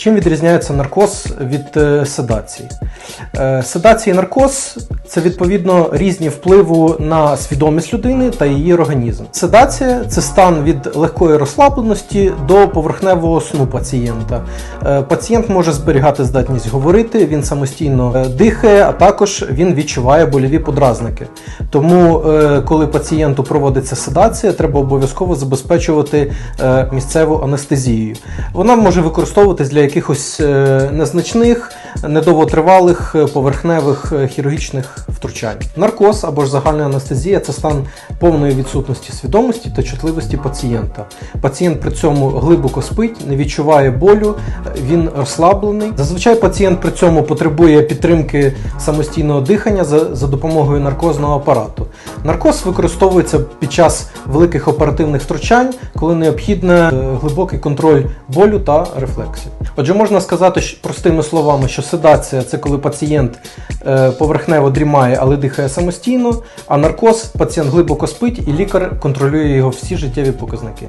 Чим відрізняється наркоз від е, седації? Е, Седація і наркоз це відповідно різні впливу на свідомість людини та її організм. Седація це стан від легкої розслабленості до поверхневого сну пацієнта. Е, Пацієнт може зберігати здатність говорити, він самостійно е, дихає, а також він відчуває больові подразники. Тому, е, коли пацієнту проводиться седація, треба обов'язково забезпечувати місцеву анестезію. Вона може використовуватись для якихось незначних, недовготривалих е, поверхневих е, хірургічних втручань. Наркоз або ж загальна анестезія це стан повної відсутності свідомості та чутливості пацієнта. Пацієнт при цьому глибоко спить, не відчуває болю, е, він розслаблений. Зазвичай пацієнт при цьому потребує підтримки самостійного дихання за, за допомогою наркозного апарату. Наркоз використовується під час великих оперативних втручань, коли необхідний е, глибокий контроль болю та рефлексів. Отже, можна сказати простими словами, що седація це коли пацієнт е, поверхнево дрімає, але дихає самостійно, а наркоз пацієнт глибоко спить і лікар контролює його всі життєві показники.